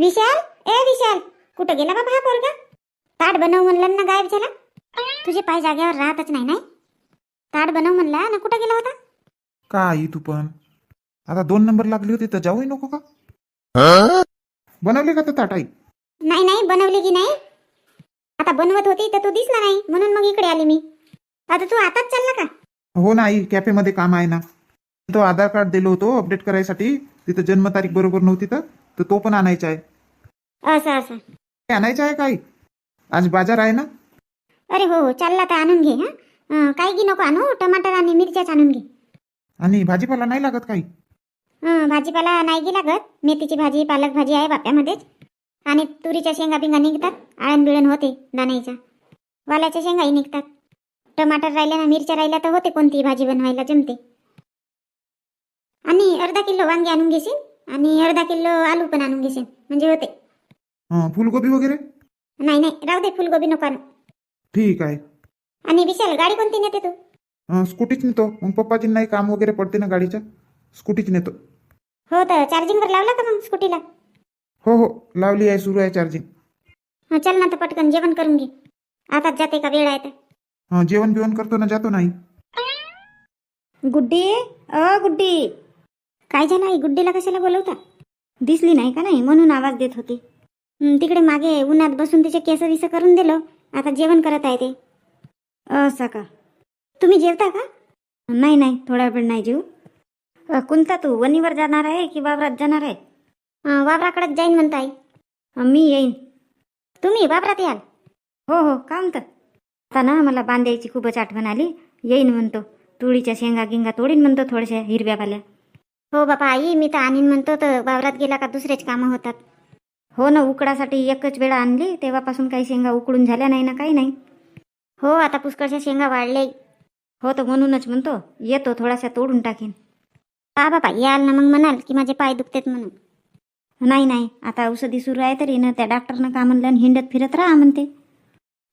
विशाल? ए विशाल. कुठं गेला बाबा हा पोरगा? ताट बनव म्हणलं ना गायब झाला. तुझे पाय जागेवर राहतच नाही नाही? ताट बनव म्हणला ना कुठं गेला होता? का आई तू पण. आता दोन नंबर लागली होती तर जाऊही नको का? बनवले का तर ताट आई? नाही नाही बनवली की नाही. आता बनवत होती तर तू दिसला नाही. म्हणून मग इकडे आली मी. आता तू आताच चालला का? हो ना आई कॅफेमध्ये काम आहे ना. तो आधार कार्ड दिलो होतो अपडेट करायसाठी. तिथं जन्मतारीख बरोबर नव्हती तर तो पण आणायचा आहे. असं असं. आणायचं आहे काय आज बाजार आहे ना? अरे हो हो. चालला तर आणून घे हा. काही की नको आणू. टमाटर आणि मिरच्याच आणून घे. आणि भाजीपाला नाही लागत काही? हं, भाजीपाला नाही गी लागत. मेथीची भाजी पालक भाजी आहे बाप्यामध्येच. आणि तुरीच्या शेंगा बिंगा निघतात. आळण बिळण होते दाण्याच्या. वाल्याच्या शेंगाही निघतात. टमाटर राहिल्या ना मिरच्या राहिल्या तर होते कोणतीही भाजी बनवायला जमते. आणि अर्धा किलो वांगे आणून घेशील? आणि अर्धा किलो आलू पण आणून घेशील. म्हणजे होते. हं, फुलगोबी वगैरे? नाही नाही राहू दे फुलगोबी नको आणू. ठीक आहे. आणि विशाल गाडी कोणती नेते तू? हं, स्कूटीच नेतो. मग पप्पाची नाही काम वगैरे पडते ना गाडीच्या स्कूटीच नेतो. हो तर चार्जिंगवर लावला का मग स्कूटीला? हो हो लावली आहे सुरू आहे चार्जिंग हं, चल ना तर पटकन जेवण करून घे. आताच जाते का वेळ आहे तर. हं, जेवण बिवण करतो ना जातो नाही गुड्डी अ गुड्डी. काय झालं आई गुड्डीला कशाला बोलवता? दिसली नाही का नाही? म्हणून आवाज देत होती. तिकडे मागे उन्हात बसून तिचे केस विस करून दिलं. आता जेवण करत आहे ते. असं का तुम्ही जेवता का? नाही नाही थोडा वेळ नाही जेऊ. कोणता तू वणीवर जाणार आहे की वावरात जाणार आहे? वावराकडेच जाईन म्हणता आई. अ, मी येईन. तुम्ही वावरात याल? हो हो का म्हणतं? आता ना मला बांधायची खूपच आठवण आली. येईन म्हणतो. तुळीच्या शेंगा गिंगा तोडीन म्हणतो थोड्याशा हिरव्यावाल्या. हो बापा आई मी तर आणीन म्हणतो तर वावरात गेला का दुसरेच कामं होतात. हो ना उकडासाठी एकच वेळा आणली तेव्हापासून काही शेंगा उकडून झाल्या नाही ना काही नाही. हो आता पुष्कळच्या शेंगा वाढले. हो तर म्हणूनच म्हणतो येतो थोडासा तोडून टाकेन. पा बापा याल ना मग म्हणाल की माझे पाय दुखतेत म्हणून. नाही नाही आता औषधी सुरू आहे तरी ना त्या डॉक्टरनं का म्हणलं आणि हिंडत फिरत राहा म्हणते.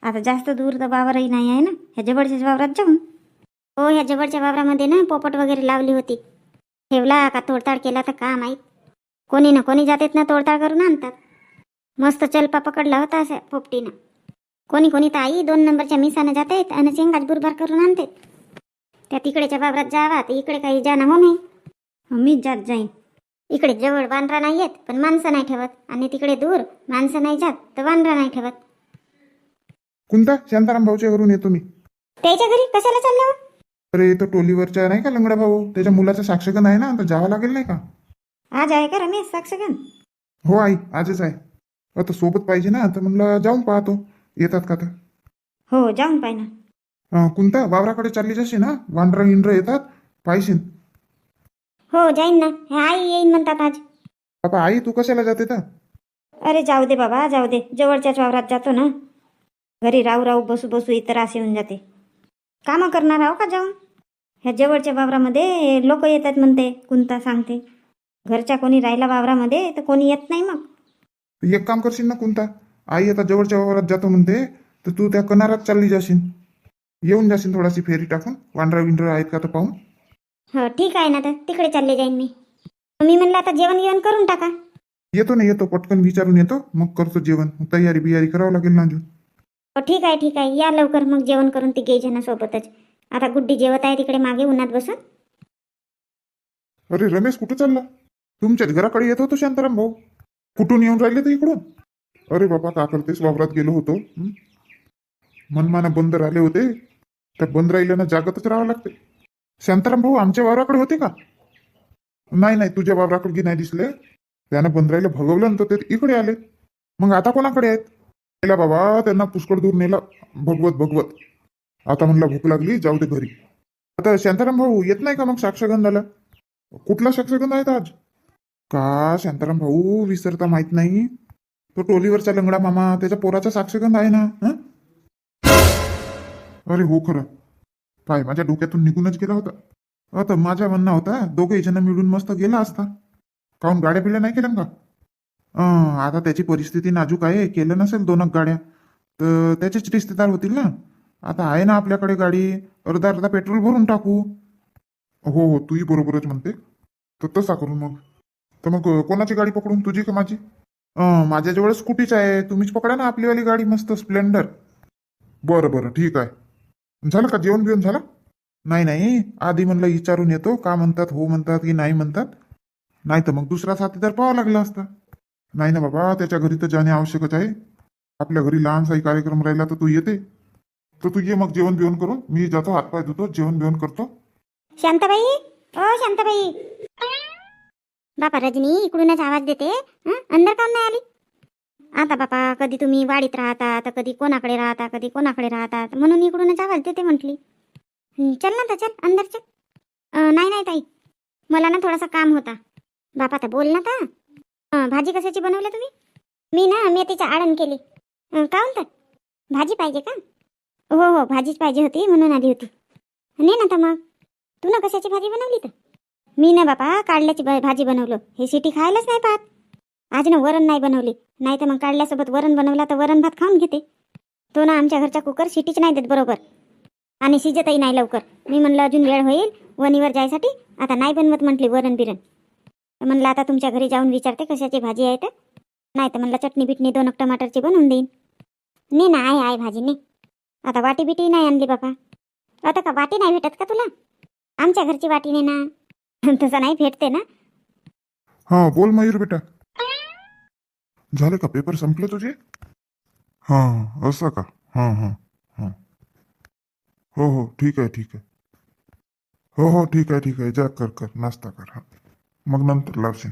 आता जास्त दूर तर वावरही नाही आहे ना ह्या जवळच्याच वावरात जाऊन. हो ह्या जवळच्या वावरामध्ये ना पोपट वगैरे लावली होती. ठेवला का तोडताड केला तर का माहीत? कोणी ना कोणी जातेत ना तोडताड करून आणतात. मस्त चलपा पकडला होता असा पोपटीनं. कोणी कोणी तर आई दोन नंबरच्या मिसानं जातात आणि शेंगाच बुरबार करून आणते त्या तिकडेच्या वावरात जावा तर इकडे काही जाणं हो नाही मीच जात जाईन. इकडे जवळ वानरा नाही येत पण माणसं नाही ठेवत. आणि तिकडे दूर माणसं नाही जात तर वानरा नाही ठेवत. कोणता शांताराम भाऊच्या घरून येतो मी त्याच्या घरी कशाला चाललं हो? अरे तो टोलीवरच्या नाही का लंगडा भाऊ? त्याच्या मुलाचा साक्षगण आहे ना तर जावं लागेल नाही का? आज आहे का रमेश साक्षगण? हो आई आजच आहे. आता सोबत पाहिजे ना तर म्हणलं जाऊन पाहतो. येतात का तर हो जाऊन पाय ना. अं, कोणता वावराकडे चालली जशी ना वांढरा इंड्र येतात? पाहिशीन हो जाईन ना. हे आई येईन म्हणतात आज. बाबा आई तू कशाला जाते तर? अरे जाऊ दे बाबा जाऊ दे. जवळच्याच वावरात जातो ना. घरी राहू राहू बसू बसू इतर असे येऊन जाते. कामं करणार आहो का जाऊन? ह्या जवळच्या वावरामध्ये लोक येतात म्हणते कुंता सांगते. घरच्या कोणी राहिला वावरामध्ये तर कोणी येत नाही मग. एक काम करशील ना कोणता आई आता जवळच्या वावरात जातो म्हणते तर तू त्या किनारात चालली जाशील. येऊन जाशील थोडाशी फेरी टाकून. वांढरा विंढरा आहेत का तर पाहून? हो ठीक आहे ना तर. तिकडे चालले जाईन मी. मी म्हणलं आता जेवण जेवण करून टाका. येतो ना येतो. पटकन विचारून येतो. मग करतो जेवण. मग तयारी बियारी करावं लागेल ना अजून. हो ठीक आहे ठीक आहे. या लवकर. मग जेवण करून तिघे जण सोबतच आता गुड्डी जेवत आहे तिकडे मागे उन्हात बसून. अरे रमेश कुठं चालला? तुमच्याच घराकडे येत होतो शांताराम भाऊ. कुठून येऊन राहिले ते इकडून? अरे बाबा का करतेस? वावरात गेलो होतो. मनमाना बंदर आले होते. त्या बंद राहिल्यानं जागतच राहावं लागते. शांताराम भाऊ आमच्या वावराकडे होते का? नाही नाही तुझ्या वावराकडे नाही दिसले. त्यानं बंदराईला भगवलं तर ते इकडे आले. मग आता कोणाकडे आहेत? नेला बाबा त्यांना पुष्कळ दूर नेला. भगवत भगवत. आता म्हणला भूक लागली जाऊ दे घरी. आता शांताराम भाऊ येत नाही का मग साक्षगंधाला कुठला साक्षगंध आहे आज? का शांताराम भाऊ विसरता माहीत नाही. तो टोलीवरचा लंगडा मामा त्याच्या पोराचा साक्षगंध आहे ना हं? अरे हो खरं. काय माझ्या डोक्यातून निघूनच गेला होता. आता माझ्या म्हणणं होता दोघे जण मिळून मस्त गेला असता. काहून गाड्या पिल्या नाही केल्या का? अं, आता त्याची परिस्थिती नाजूक आहे केलं नसेल दोनक गाड्या. तर त्याचेच रिश्तेदार होतील ना. आता आहे ना आपल्याकडे गाडी अर्धा अर्धा पेट्रोल भरून टाकू. हो हो तूही बरोबरच म्हणते. तर तसा करू मग. तर मग कोणाची गाडी पकडून तुझी का माझी? माझ्याजवळ स्कूटीच आहे. तुम्हीच पकडा ना आपलीवाली गाडी मस्त स्प्लेंडर. बरं बरं ठीक आहे. झालं का? जेवण बिवण झालं? नाही नाही. आधी म्हणलं विचारून येतो. का म्हणतात हो म्हणतात की नाही म्हणतात. नाही तर मग दुसरा साथीदार पाहावा लागला असता. नाही ना बाबा त्याच्या घरी तर जाणे आवश्यकच आहे. आपल्या घरी लहानसाही कार्यक्रम राहिला तर तू येते. तर तू ये मग जेवण बिवण करून. मी जातो हातपाय धुतो जेवण बिवण करतो. शांताबाई? ओ शांताबाई. बापा रजनी इकडूनच आवाज देते अंदर काम नाही आली? आता बापा कधी तुम्ही वाडीत राहता तर कधी कोणाकडे राहता कधी कोणाकडे राहता तर म्हणून इकडूनच आवाज देते म्हटली. चल ना तर चल अंदर चल. नाही नाही ताई. मला ना थोडासा काम होता. बापा तर बोल ना ता भाजी कशाची बनवली तुम्ही? मी ना मेथीची आळण केली. का म्हणतात भाजी पाहिजे का? हो हो भाजीच पाहिजे होती म्हणून आली होती. ने ना तर मग? तू ना कशाची भाजी बनवली तर? मी ना बापा काढल्याची भाजी बनवलं. हे शिटी खायलाच नाही पाहत. आज ना वरण नाही बनवली. नाही तर मग काढल्यासोबत वरण बनवला तर वरण भात खाऊन घेते. तो ना आमच्या घरचा कुकर शिटीच नाही देत बरोबर. आणि शिजतही नाही लवकर. मी म्हणलं अजून वेळ होईल. वणीवर जायसाठी आता नाही बनवत म्हटली वरण बिरण. म्हणलं आता तुमच्या घरी जाऊन विचारते कशाची भाजी आहे तर. नाही तर म्हणलं चटणी बिटणी दोन टमाटरची बनवून देईन. ने ना आहे आहे भाजी ने. आता वाटी बिटी नाही आणली बापा. आता का वाटी नाही भेटत का तुला? आमच्या घरची वाटी ने ना. तसं नाही भेटते ना? हा बोल मयूर बेटा. झाले का पेपर संपले तुझे? हा असं का? हा हा हा. हो हो ठीक आहे ठीक आहे. हो हो ठीक आहे ठीक आहे. जा कर कर. नाश्ता कर हा. मग नंतर लावशील.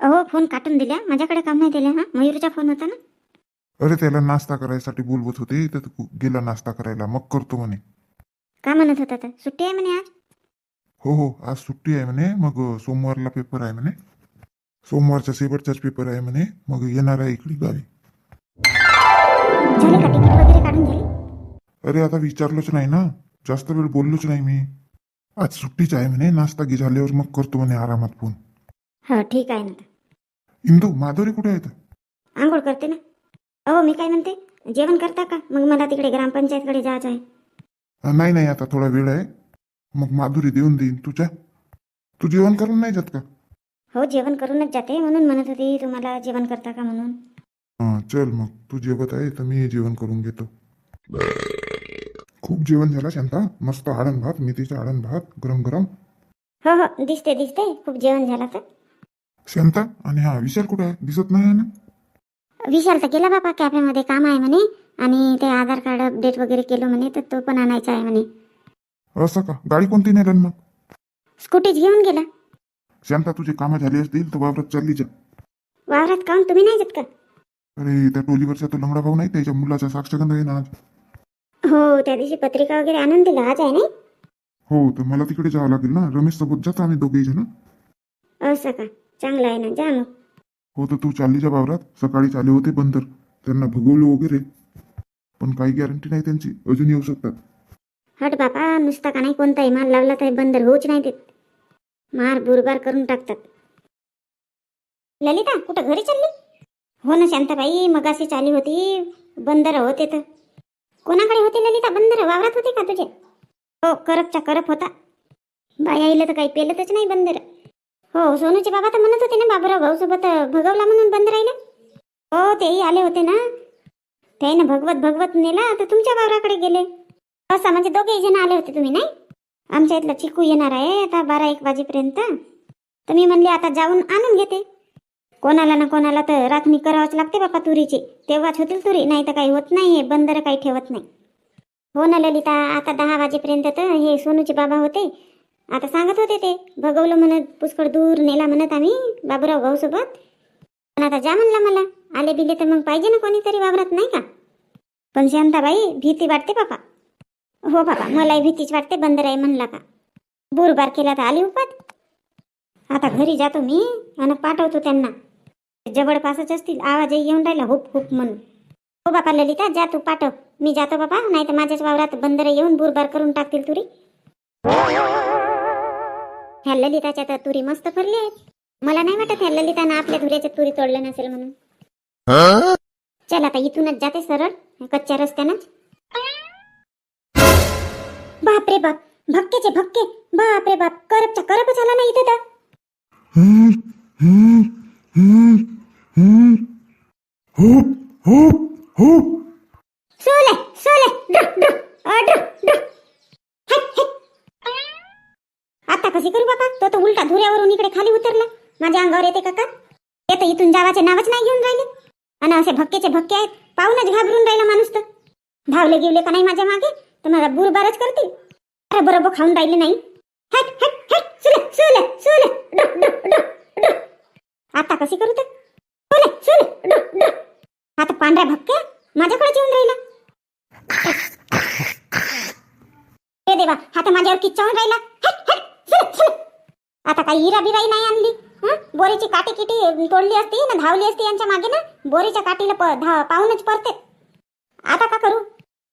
अहो फोन काटून दिल्या. माझ्याकडे काम नाही दिल्या हा. मयूरचा फोन होता ना? अरे त्याला नाश्ता करायसाठी बोलवत होते. तर तो गेला नाश्ता करायला. मग करतो म्हणे. का म्हणत होता तर सुट्टी आहे म्हणे आज? हो हो आज सुट्टी आहे म्हणे. मग सोमवारला पेपर आहे म्हणे. सोमवारचा शेवटचाच पेपर आहे म्हणे. मग येणार आहे इकडे गावी. झाले का तिकीट वगैरे काढून झाले? अरे आता विचारलोच नाही ना. जास्त वेळ बोललोच नाही मी. आज सुट्टीच आहे म्हणे. नाश्ता गी झाल्यावर मग करतो म्हणे आरामात फोन. हो ठीक आहे ना. इंदू माधुरी कुठे आहेत? आंघोळ करते ना. अहो मी काय म्हणते? जेवण करता का? मग मला तिकडे ग्रामपंचायतकडे जायचं आहे. अ, नाही नाही आता थोडा वेळ आहे. मग माधुरी देऊन देईन तुझ्या. तू जेवण करून नाही जात का? हो जेवण करूनच जाते म्हणून म्हणत होती तुम्हाला जेवण करता का म्हणून? हा चल मग तू जेवत आहे तर मी जेवण करून घेतो. खूप जेवण झालं शांता. मस्त आडण भात मेथीचा आडण भात गरम गरम हो हो दिसते दिसते. खूप जेवण झालं तर. शांता आणि हा विशाल कुठे आहे? दिसत नाही आहे ना? विशाल तर गेला बाबा कॅफेमध्ये काम आहे म्हणे. आणि ते आधार कार्ड अपडेट वगैरे केलं म्हणे तर तो पण आणायचा आहे म्हणे. असं का? गाडी कोणती नेलं मग? स्कूटीच घेऊन गेला. शांता तुझे कामं झाली असतील तर वावरात चालली जा. वावरात काहून तुम्ही नाही जात का? अरे त्या टोलीवरचा तो लंगडा भाऊ नाही त्याच्या मुलाचा साक्षगंध आहे ना आज. हो त्या दिवशी पत्रिका वगैरे आणून दिला आज आहे नाही? हो तर मला तिकडे जावं लागेल ना. रमेश सोबत जातो आम्ही दोघेही जण. असं का? चांगलं आहे ना जा मग. हो तर तू चालली जा वावरात. सकाळीच आले होते बंदर. त्यांना भगवलं वगैरे. पण काही गॅरंटी नाही त्यांची. अजून येऊ शकतात. हट बापा नुसता का नाही कोणताही माल लावला तर बंदर होऊच नाही देत. मार बुरबार करून टाकतात. ललिता कुठं घरी चालली? हो ना शांताबाई मगाशी चाली होती बंदर होते तर. कोणाकडे होते ललिता बंदर? वावरात होते का तुझे? हो करपचा करप होता. बाया आईला तर काही पेलतच नाही बंदर. हो सोनूचे बाबा तर म्हणत होते ना बाबूराव भाऊ सोबत भगवला म्हणून बंदर राहिला हो तेही आले होते ना. त्याने भगवत भगवत नेला तर तुमच्या वावराकडे गेले. असं म्हणजे दोघेही जण आले होते तुम्ही नाही? आमच्या इथला चिकू येणार आहे आता बारा एक वाजेपर्यंत. तर मी म्हणले आता जाऊन आणून घेते. कोणाला ना कोणाला तर राखणी करावंच लागते बापा तुरीची. तेव्हाच होतील तुरी नाही तर काही होत नाही हे बंदर काही ठेवत नाही. हो ना ललिता आता दहा वाजेपर्यंत तर हे सोनूचे बाबा होते. आता सांगत होते ते भगवलं म्हणत पुष्कळ दूर नेला म्हणत आम्ही बाबूराव भाऊसोबत. पण आता जा म्हणला मला आले बिले तर मग पाहिजे ना कोणीतरी वावरत नाही का? पण शांताबाई भीती वाटते बापा. हो बाबा मलाही भीतीच वाटते बंदर आहे म्हणला का? बुरबार केला तर आली उपात. आता घरी जातो मी आणि पाठवतो त्यांना. जवळपासच असतील आवाजही येऊन राहिला हुप हुप म्हणून. हो बापा ललिता जा तू पाठव. मी जातो बाबा नाही तर माझ्याच वावरात बंदर येऊन बुरबार करून टाकतील तुरी. ह्या ललिताच्या तर तुरी मस्त भरली आहेत. मला नाही वाटत ह्या ललितानं आपल्या धुऱ्याच्या तुरी तोडल्या नसेल म्हणून. चल आता इथूनच जाते सरळ कच्च्या रस्त्यानंच. बाप रे बाप. भक्केचे भक्के बाप रे बाप. करपचा करप झाला ना इथे तर. हम्म, हम्म, हम्म, हम्म. हुप हुप हुप. सोले सोले. ड्र ड्र. अ, ड्र ड्र. हे, हे. आता कशी करू बाबा तो तर उलटा धुऱ्यावरून इकडे खाली उतरला. माझ्या अंगावर येते काका ते तर इथून जावाचे नावच नाही घेऊन राहिले. आणि असे भक्केचे भक्के आहेत. पाहूनच घाबरून राहिला माणूस तर. धावले गेवले का नाही माझ्या मागे? तर मला बुरबारच करतील अरे बरोबर खाऊन राहिले नाही. हट हट हट सुले सुले सुले आता कशी करू तर? सुले सुले आता पांढऱ्या भक्क्या माझ्याकडेच येऊन राहिला. हे देवा हा तर माझ्यावर किच्चावून राहिला. हट, हट, सुले, सुले. आता काही इरा बिराई नाही आणली. बोरीची काठी किटी तोडली असती ना धावली असती यांच्या मागे ना बोरीच्या काठीला प- धा- पाहूनच पडते. आता का करू?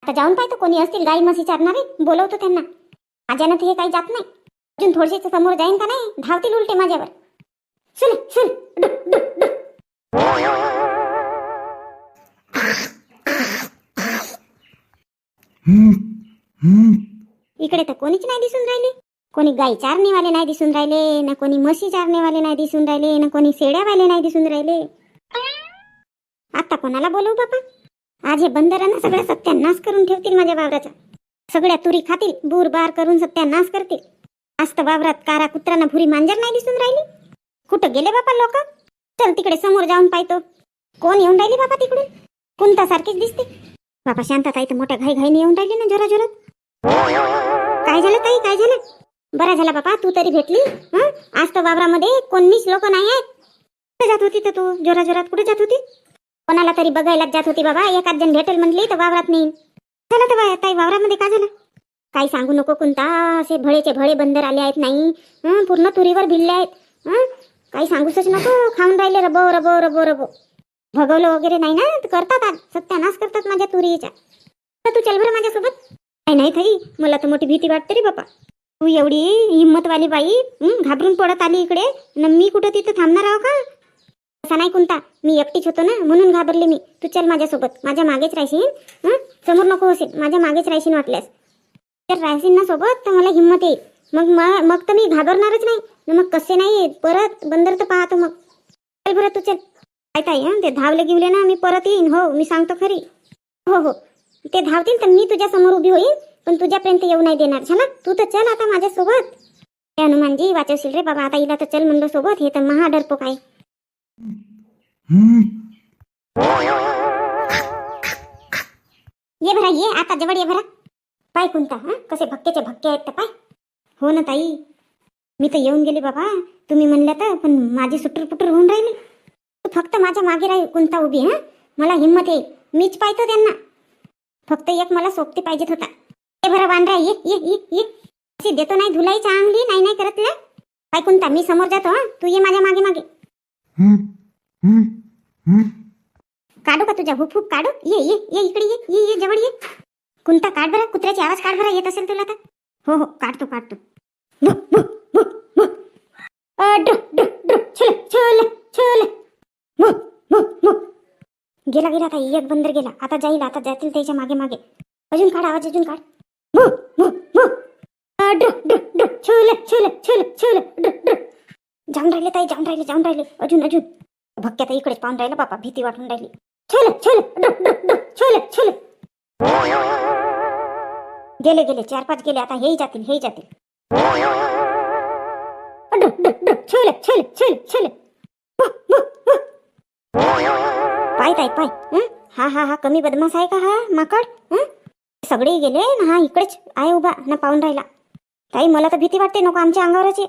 आता जाऊन पाहतो कोणी असतील गाई म्हशी चारणारे. बोलवतो त्यांना. माझ्यानं तर हे काही जात नाही. अजून थोडीशी समोर जाईन का नाही? धावतील उलटे माझ्यावर. सुन सुन. डु, डु, डु. इकडे तर कोणीच नाही दिसून राहिले. कोणी गाई चारणेवाले नाही दिसून राहिले ना कोणी म्हशी चारणेवाले नाही दिसून राहिले ना कोणी शेड्यावाले नाही दिसून राहिले. आता कोणाला बोलवू बापा? आज हे बंदरांना सगळ्या सत्यानाश करून ठेवतील माझ्या वावराचा. सगळ्या तुरी खातील बूर बार करून सत्यानाश करतील. आज तर वावरात कारा कुत्रांना भुरी मांजर नाही दिसून राहिली? कुठं गेले बापा लोक? चल तिकडे समोर जाऊन पाहतो. कोण येऊन राहिली बाबा तिकडून? कोणता सारखीच दिसते. बापा शांतताई तर मोठ्या घाई घाईने येऊन राहिली ना जोरा जोरात काय झालं ताई? काय झालं? बरा झाला बापा तू तरी भेटली. आज तर वावरामध्ये कोणीच लोक नाही आहेत. कुठे जात होती तर तू? जोरा जोरात कुठे जात होती? कोणाला तरी बघायलाच जात होती बाबा. एखाद जण भेटेल म्हणली तर वावरात नेईन. झालं तर बा- ताई वावरामध्ये काय झालं? काही सांगू नको कोणता असे भळेचे भळे बंदर आले आहेत नाही. पूर्ण तुरीवर भिडले आहेत. काही सांगूच नको. खाऊन राहिले रबो रबो रबो रबो. भगवलं वगैरे नाही ना? तर करतात सत्यानाश करतात माझ्या तुरीच्या तर तू चल बरं माझ्यासोबत. काय नाही थाई मला तर मोठी भीती वाटते रे बापा. तू एवढी हिंमतवाली बाई. घाबरून पडत आली इकडे. न मी कुठं तिथं थांबणार आहो का? असा नाही कोणता. मी एकटीच होतो ना म्हणून घाबरले मी. तू चल माझ्यासोबत. माझ्या मागेच राहशील समोर नको होशील. माझ्या मागेच राहशील वाटल्यास. तर राहशील ना सोबत तर मला हिंमत येईल. मग मग तर मी घाबरणारच नाही. मग कसे नाही परत बंदर तर पाहतो मग. चल बरं तू चल. काय ताई ते धावले गिवले ना मी परत येईन. हो मी सांगतो खरी. हो हो. ते धावतील तर मी तुझ्या समोर उभी होईल पण तुझ्यापर्यंत येऊ नाही देणार. झाला तू तर चल आता माझ्यासोबत. हे हनुमानजी वाचवशील रे बाबा. आता इला तर चल म्हणलो सोबत. हे तर महाडरपोक आहे. ये भरा ये आता जवळ ये भरा. पाय कोणता हा? कसे भक्केचे भक्के आहेत तर पाय. हो ना ताई. मी तर येऊन गेले बाबा. तुम्ही म्हणल्या तर पण माझी सुटर पुटर होऊन राहिली. तू फक्त माझ्या मागे राही कोणता उभी हा? मला हिंमत येईल मीच पाहतो त्यांना. फक्त एक मला सोबती पाहिजेत होता. ये भरा बांधरा ये ये ये ये. देतो नाही धुलाई चांगली नाही नाही करत पाय कोणता मी समोर जातो हा? तू ये माझ्या मागे मागे. काढू का तुझ्या हुप हुप काढू? ये ये ये इकडे ये ये ये जवळ ये. कोणता काढ बरं. कुत्र्याची आवाज काढ बरं. येत असेल तुला तर. हो हो काढतो काढतो. गेला गेला आता. एक बंदर गेला. आता जाईल आता जातील त्याच्यामागे मागे. अजून काढ आवाज अजून काढ. ताई जाऊन राहिले जाऊन राहिले. अजून अजून. भक्क्या इकडेच पाहून राहिला बापा भीती वाटून राहिली. छुले छुले डु, डु, गेले गेले चार पाच गेले आता हेही जातील हेही जातील. डु, डु, डु. छुले पाय ताई पाय. हा? हा हा कमी बदमाश आहे का हा माकड? सगळे गेले ना हा इकडेच आहे उभा ना पाहून राहिला. ताई मला तर भीती वाटते नको आमच्या अंगावरच आहे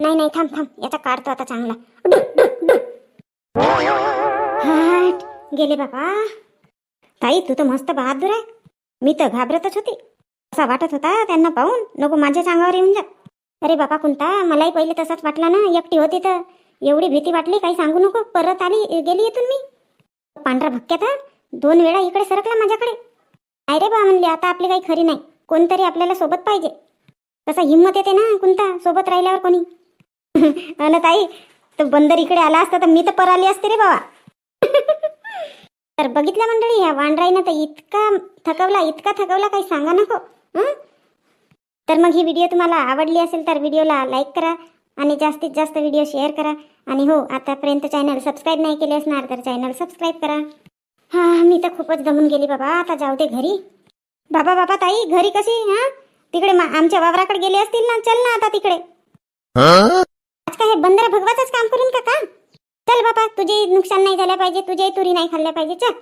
नाही नाही थांब थांब. याचा काढतो आता चांगला. डु, डु, डु. गेले बाबा. ताई तू तर मस्त बहादूर आहे. मी तर घाबरतच होती. असा वाटत होता त्यांना पाहून. नको माझ्याच अंगावर येऊन जा. अरे बाबा कोणता मलाही पहिले तसाच वाटला ना. एकटी होती तर एवढी भीती वाटली काही सांगू नको. परत आली गेली येतून मी. पांढरा भक्क्यात दोन वेळा इकडे सरकला माझ्याकडे. आय रे बा म्हणली आता आपली काही खरी नाही. कोणतरी आपल्याला सोबत पाहिजे. तसा हिंमत येते ना कोणता सोबत राहिल्यावर कोणी? अन ताई तो बंदर इकडे आला असता तर मी तर पराली असते रे बाबा. तर बघितलं मंडळी ह्या वांढराईनं तर इतका थकवला इतका थकवला काही सांगा नको तर मग ही व्हिडिओ तुम्हाला आवडली असेल तर व्हिडिओला लाईक करा आणि जास्तीत जास्त व्हिडिओ शेअर करा. आणि हो आतापर्यंत चॅनल सबस्क्राईब नाही केले असणार तर चॅनल सबस्क्राईब करा. हा मी तर खूपच दमून गेली बाबा आता जाऊ दे घरी. बाबा बाबा ताई घरी कशी हा? तिकडे आमच्या वावराकडे गेले असतील ना चल ना आता तिकडे. आजकाल हे बंदर भगवाचंच काम करून का का? चल बाबा तुझे नुकसान नाही झालं पाहिजे तुझे तुरी नाही खाल्ल्या पाहिजे चल.